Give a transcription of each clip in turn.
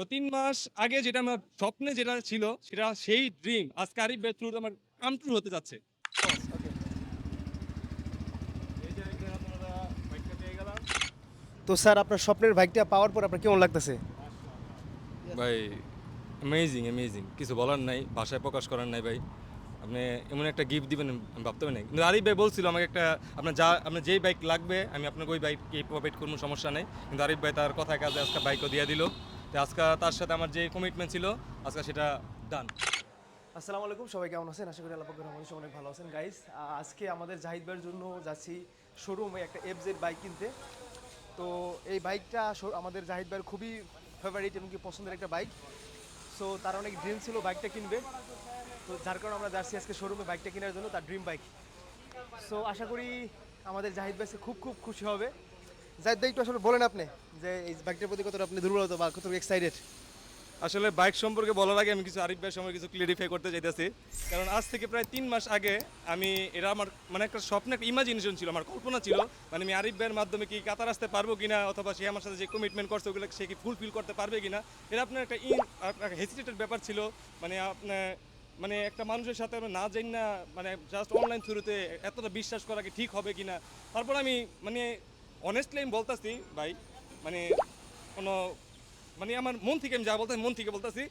তো তিন মাস আগে যেটা আমার স্বপ্নে যেটা ছিল সেটা সেই ড্রিম আজকে আরিফ ভাই থ্রুতে আমার কাম ট্রু হতে যাচ্ছে। তো স্যার আপনার স্বপ্নের বাইকটা পাওয়ার পর আপনার কেমন লাগতেছে? ভাই অ্যামেজিং অ্যামেজিং কিছু বলার নাই ভাষায় প্রকাশ করার নাই ভাই। আপনি এমন একটা গিফট দিবেন আমি ভাবতে পারি নাই। কিন্তু আরিফ ভাই বলছিল আমাকে একটা আপনার যা আপনার যেই বাইক লাগবে আমি আপনাকে ওই বাইক প্রোভাইড করব সমস্যা নেই। কিন্তু আরিফ ভাই তার কথায় কাজে আজকে বাইকও দিয়ে দিল। আজকে তার সাথে আমার যে কমিটমেন্ট ছিল, আজকে সেটা ডান আসসালামু আলাইকুম, সবাই কেমন আছেন? আশা করি আল্লাহ পাকের রহমতে সবাই অনেক ভালো আছেন। গাইস আজকে আমাদের জাহিদ ভাইয়ের জন্য যাচ্ছি শোরুমে একটা এফজেড বাইক কিনতে। তো এই বাইকটা আমাদের জাহিদ ভাইয়ের খুবই ফেভারিট এবং কি পছন্দের একটা বাইক সো তার অনেক ড্রিম ছিল বাইকটা কিনবে। তো যার কারণে আমরা যাচ্ছি আজকে শোরুমে বাইকটা কেনার জন্য, তার ড্রিম বাইক সো আশা করি আমাদের জাহিদ ভাই খুব খুব খুশি হবে। ভাই, একটু আসলে বলেন আপনি যে এই বাইকটার প্রতি কতটা আপনি দুর্বলতা বা কতটা এক্সাইটেড আসলে বাইক সম্পর্কে বলার আগে আমি কিছু আরিফ ভাইয়ের সম্পর্কে কিছু ক্লিয়ারিফাই করতে চাইতেছি। কারণ আজ থেকে প্রায় তিন মাস আগে আমি এরা আমার মানে একটা স্বপ্ন একটা ইমাজিনেশন ছিল, আমার কল্পনা ছিল মানে আমি আরিফ ভাইয়ের মাধ্যমে কি কাতার আসতে পারব কিনা, অথবা সে আমার সাথে যে কমিটমেন্ট করছে, ওগুলো সে কি ফুলফিল করতে পারবে কিনা, এটা আপনার একটা ইন হেসিটেটেড ব্যাপার ছিল। মানে আপনার মানে একটা মানুষের সাথে আমরা না জানি না মানে জাস্ট অনলাইন থ্রুতে এতটা বিশ্বাস করা কি ঠিক হবে কিনা। তারপর আমি মানে অনেস্টলি আমি বলতেছি, ভাই মানে কোনো মানে আমার মন থেকে আমি যা বলতে মন থেকে বলতেছি।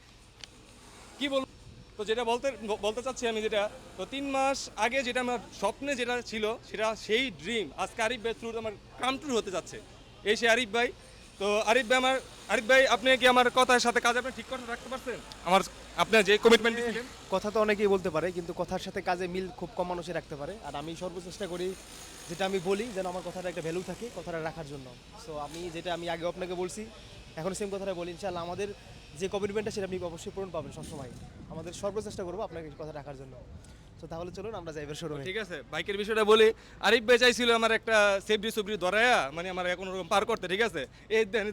কি বল, তো যেটা বলতে বলতে চাচ্ছি আমি যেটা, তো তিন মাস আগে যেটা আমার স্বপ্নে যেটা ছিল, সেটা সেই ড্রিম আজকে আরিফ ভাই থ্রু আমার কাম ট্রু হতে যাচ্ছে। এই সে আরিফ ভাই, তো আরিফ ভাই আমার আরিফ ভাই আপনি কি আমার কথার সাথে কাজ আপনি ঠিক করে রাখতে পারছেন? আমার আপনার যে কমিটমেন্ট দিয়েছিলেন কথা তো অনেকেই বলতে পারে কিন্তু কথার সাথে কাজে মিল খুব কম মানুষই রাখতে পারে। আর আমি সর্বচেষ্টা করি যেটা আমি বলি যেন আমার কথাটা একটা ভ্যালু থাকে কথাটা রাখার জন্য। সো আমি যেটা আমি আগে আপনাকে বলছি এখন সেম কথাটা বলি ইনশাল্লাহ আমাদের যে কমিটমেন্টটা সেটা আপনি অবশ্যই পূরণ পাবেন সবসময়। আমাদের সর্বচেষ্টা করব আপনাকে কথা রাখার জন্য। তো তাহলে চলুন আমরা যাইবার শোরুমে ঠিক আছে, বাইকের বিষয়টা বলি। আরিফ ভাই চাইছিল আমার একটা সুবরি ধরায়া মানে আমার এখন রকম পার করতে, ঠিক আছে? এই দেন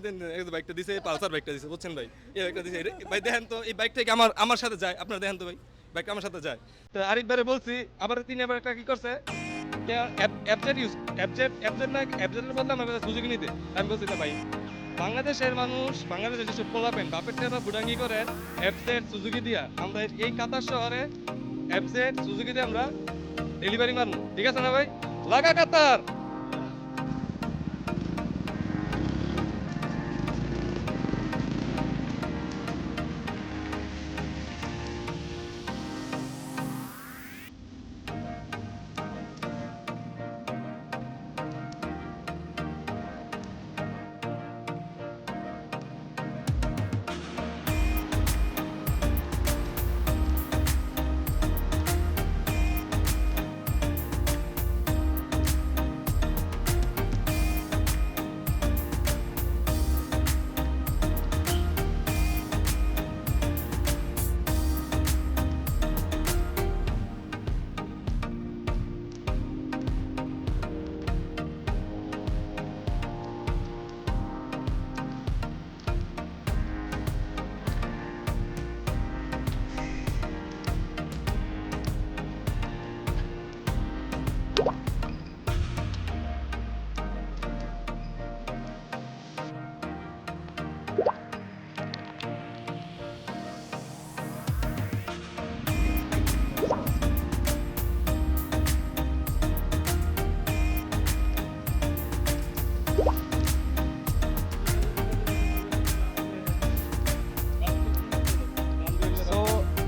বাইকটা দিছে পালসার বাইকটা দিছে, বুঝছেন ভাই? এই বাইকটা দিছে ভাই দেখেন তো, এই আমার আমার সাথে যায় দেখেন তো ভাই, বাইকটা আমার সাথে যায়। তো আরিফ ভাইরে বলছি, আবার তিনি আবার একটা কি করছে? ইউজ না বদলে আমার সুযোগ নিতে। আমি বলছি না ভাই, বাংলাদেশের মানুষ, বাংলাদেশের যেসব পোলাপেন, বাপের বুড়াঙ্গি করে অ্যাপসেট সুজুকি দিয়া, আমরা এই কাতার শহরে অ্যাপসেট সুজুকি দিয়ে আমরা ডেলিভারি মারবো ঠিক আছে না ভাই? লাগা কাতার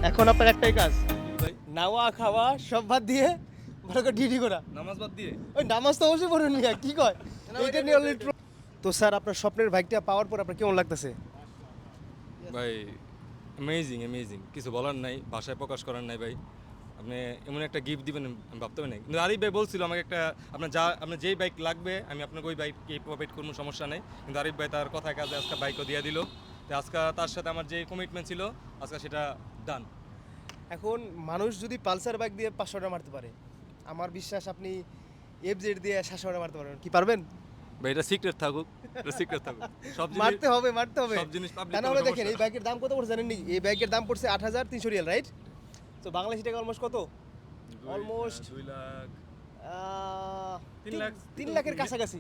এখন আপনার একটাই কাজ। ভাই নাওয়া খাওয়া সব বাদ দিয়ে ভালো করে ডিউটি করা। নামাজ বাদ দিয়ে? ওই নামাজ তো অবশ্যই পড়বেন মিয়া কি কয়? এইটা নিয়ে অলরেডি তো স্যার আপনার স্বপ্নের বাইকটা পাওয়ার পর আপনার কেমন লাগতেছে? ভাই অ্যামেজিং অ্যামেজিং কিছু বলার নাই ভাষায় প্রকাশ করার নাই ভাই। আপনি এমন একটা গিফট দিবেন আমি ভাবতে পারি নাই। কিন্তু আরিফ ভাই বলছিল আমাকে একটা আপনার যা আপনার যেই বাইক লাগবে আমি আপনাকে ওই বাইক প্রোভাইড করব সমস্যা নেই। কিন্তু আরিফ ভাই তার কথায় কাজে আজকে বাইকও দিয়ে দিল। তো আজকে তার সাথে আমার যে কমিটমেন্ট ছিল আজকে সেটা ডান এখন মানুষ যদি পালসার বাইক দিয়ে পাঁচশো টাকা মারতে পারে আমার বিশ্বাস আপনি এফ জেড দিয়ে সাতশো টাকা মারতে পারবেন। কি পারবেন? ভাই এটা সিক্রেট থাকুক এটা সিক্রেট থাকুক। সব জিনিস মারতে হবে মারতে হবে। সব জিনিস পাবলিক তাহলে দেখেন এই বাইকের দাম কত পড়ছে জানেন নি? এই বাইকের দাম পড়ছে আট হাজার তিনশো রিয়াল রাইট তো বাংলাদেশি টাকা অলমোস্ট কত? অলমোস্ট দুই লাখ। তিন তিন- লাখ তিন লাখের কাছাকাছি।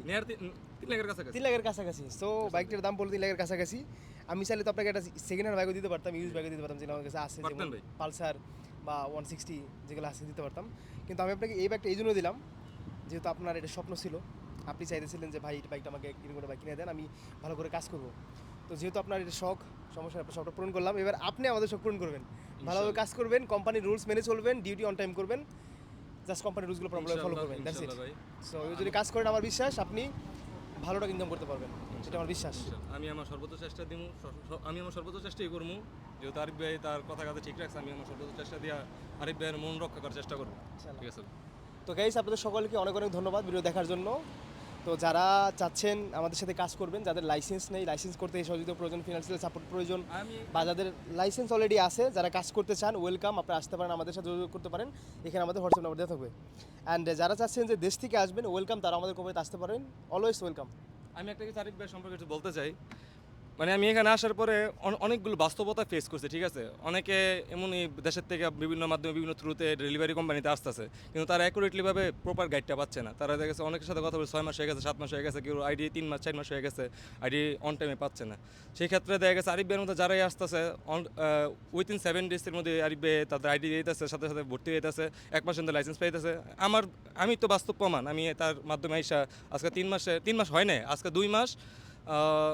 তিন লাখের কাছাকাছি। তিন লাখের কাছাকাছি। তো বাইকটার দাম পড়ল তিন লাখের কাছাকাছি। আমি চাইলে তো আপনাকে একটা সেকেন্ড হ্যান্ড বাইকও দিতে পারতাম ইউজ বাইকও দিতে পারতাম যেগুলো আমার কাছে আছে? পালসার বা ওয়ান সিক্সটি যেগুলো আছে দিতে পারতাম। কিন্তু আমি আপনাকে এই বাইকটা এই জন্য দিলাম যেহেতু আপনার এটা স্বপ্ন ছিল। আপনি চাইতেছিলেন যে ভাই এই বাইকটা আমাকে এরকম করে বাইক কিনে দেন আমি ভালো করে কাজ করব। তো যেহেতু আপনার এটা শখ সমস্যা আপনার শখটা পূরণ করলাম। এবার আপনি আমাদের শখ পূরণ করবেন। ভালোভাবে কাজ করবেন কোম্পানির রুলস মেনে চলবেন ডিউটি অন টাইম করবেন। জাস্ট কোম্পানির রুলসগুলো প্রবলেম ফলো করবেন দ্যাটস ইট। সো যদি কাজ করেন আমার বিশ্বাস আপনি ভালো টাকা ইনকাম করতে পারবেন। সেটা আমার বিশ্বাস। আমি আমার সর্বোচ্চ চেষ্টা দিব আমি আমার সর্বোচ্চ চেষ্টাই করব যেহেতু আরিফ ভাই তার কথা কথা ঠিক রাখছে আমি আমার সর্বোচ্চ চেষ্টা দিয়ে আরিফ ভাইয়ের মন রক্ষা করার চেষ্টা করব। ঠিক আছে। তো গাইস আপনাদের সকলকে অনেক অনেক ধন্যবাদ ভিডিও দেখার জন্য। তো যারা চাচ্ছেন আমাদের সাথে কাজ করবেন যাদের লাইসেন্স নেই লাইসেন্স করতে সহযোগিতা প্রয়োজন ফিনান্সিয়াল সাপোর্ট প্রয়োজন বা যাদের লাইসেন্স অলরেডি আছে যারা কাজ করতে চান ওয়েলকাম আপনারা আসতে পারেন আমাদের সাথে যোগাযোগ করতে পারেন। এখানে আমাদের হোয়াটসঅ্যাপ নাম্বার দেওয়া থাকবে। অ্যান্ড যারা চাচ্ছেন যে দেশ থেকে আসবেন ওয়েলকাম তারা আমাদের কোম্পানিতে আসতে পারেন। অলওয়েজ ওয়েলকাম আমি একটা কিছু আরিফ ভাই সম্পর্কে একটু বলতে চাই। মানে আমি এখানে আসার পরে অনেকগুলো বাস্তবতা ফেস করছি, ঠিক আছে? অনেকে এমনই দেশের থেকে বিভিন্ন মাধ্যমে, বিভিন্ন থ্রুতে ডেলিভারি কোম্পানিতে আসতেছে, কিন্তু তারা অ্যাকুরেটলিভাবে প্রপার গাইডটা পাচ্ছে না। তারা দেখা গেছে অনেকের সাথে কথা বলে ছয় মাস হয়ে গেছে, সাত মাস হয়ে গেছে, কেউ আইডি তিন মাস, চার মাস হয়ে গেছে আইডি অন টাইমে পাচ্ছে না। সেই ক্ষেত্রে দেখা গেছে আরিফ মধ্যে যারাই আসতেছে অন উইথিন সেভেন ডেজের মধ্যে আরিফ ভাই তাদের আইডি দিতেছে, সাথে সাথে ভর্তি হইতেছে, এক মাসের মধ্যে লাইসেন্স পাইতেছে। আমার, আমি তো বাস্তব প্রমাণ, আমি তার মাধ্যমে আইসা আজকে তিন মাসে, তিন মাস হয় না আজকে দুই মাস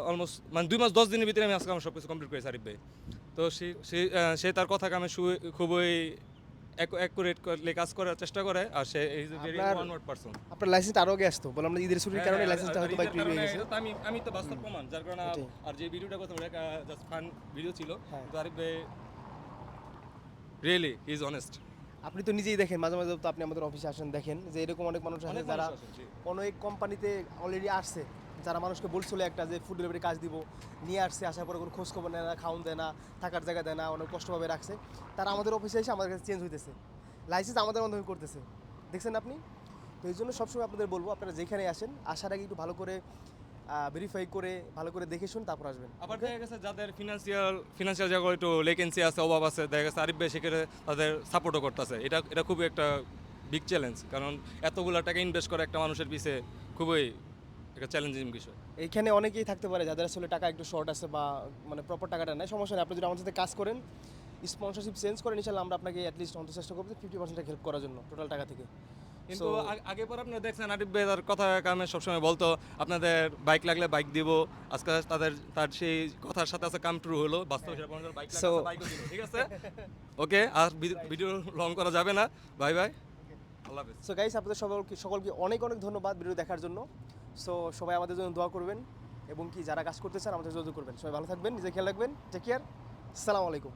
অলমোস্ট মানে দুই মাস দশ দিনের ভিতরে আমি আজকে আমার সব কিছু কমপ্লিট করেছি আরিফ ভাই। তো সে তার কথাকে আমি খুবই অ্যাকুরেট কাজ করার চেষ্টা করে আর সে ইজ এ ভেরি আপনার- পারসন আপনার লাইসেন্সটা আরও আগে আসতো বললাম না ঈদের ছুটির কারণে লাইসেন্সটা হয়তো বাইক হয়ে গেছে। আমি আমি তো বাস্তব প্রমাণ যার কারণে আর- যে ভিডিওটা করতাম ওটা জাস্ট ফান ভিডিও ছিল হ্যাঁ। তো আরিফ ভাই রিয়েলি ইজ অনেস্ট আপনি তো নিজেই দেখেন মাঝে মাঝে তো আপনি আমাদের অফিসে আসেন দেখেন যে এরকম অনেক মানুষ আছে যারা। অনেক কোম্পানিতে অলরেডি আসছে। যারা মানুষকে বলছিল একটা যে ফুড ডেলিভারি কাজ দিব, নিয়ে আসছে, আসার পরে কোনো খোঁজ খবর নেয় না, খাওন দেয় না, থাকার জায়গা দেয় না, অনেক কষ্টভাবে রাখছে। তারা আমাদের অফিসে এসে আমাদের কাছে চেঞ্জ হইতেছে। লাইসেন্স আমাদের মাধ্যমে করতেছে। দেখছেন আপনি? তো এই জন্য সবসময় আপনাদের বলব, আপনারা যেখানে আসেন, আসার আগে একটু ভালো করে ভেরিফাই করে, ভালো করে দেখে শুন, তারপর আসবেন। আবার দেখা গেছে যাদের ফিনান্সিয়াল ফিনান্সিয়াল জায়গায় একটু লেকেন্সি আছে, অভাব আছে, দেখা গেছে আরিফ ভাই সেখানে তাদের সাপোর্টও করতেছে। এটা এটা খুবই একটা বিগ চ্যালেঞ্জ কারণ এতগুলো টাকা ইনভেস্ট করে একটা মানুষের পিছে খুবই একটা চ্যালেঞ্জিং বিষয়। এইখানে অনেকেই থাকতে পারে যাদের আসলে টাকা একটু শর্ট আছে বা মানে প্রপার টাকাটা নেই সমস্যা নেই। আপনি যদি আমাদের সাথে কাজ করেন স্পন্সরশিপ চেঞ্জ করেন ইনশাল্লাহ আমরা আপনাকে অ্যাটলিস্ট অন্তত চেষ্টা করব ফিফটি পার্সেন্ট হেল্প করার জন্য টোটাল টাকা থেকে। কিন্তু আগে পর আপনারা দেখছেন আরিফ ভাই তার কথা কামে সবসময় বলতো আপনাদের বাইক লাগলে বাইক দিব আজকে তাদের তার সেই কথার সাথে আছে কাম ট্রু হলো বাস্তব বাইক ঠিক আছে? ওকে আর ভিডিও লং করা যাবে না। বাই বাই আল্লাহ হাফেজ। সো গাইস আপনাদের সকলকে সকলকে অনেক অনেক ধন্যবাদ ভিডিও দেখার জন্য। সো সবাই আমাদের জন্য দোয়া করবেন এবং কি যারা কাজ করতে চান, আমাদের যোগাযোগ করবেন। সবাই ভালো থাকবেন নিজে খেয়াল রাখবেন। টেক কেয়ার সালাম আলাইকুম।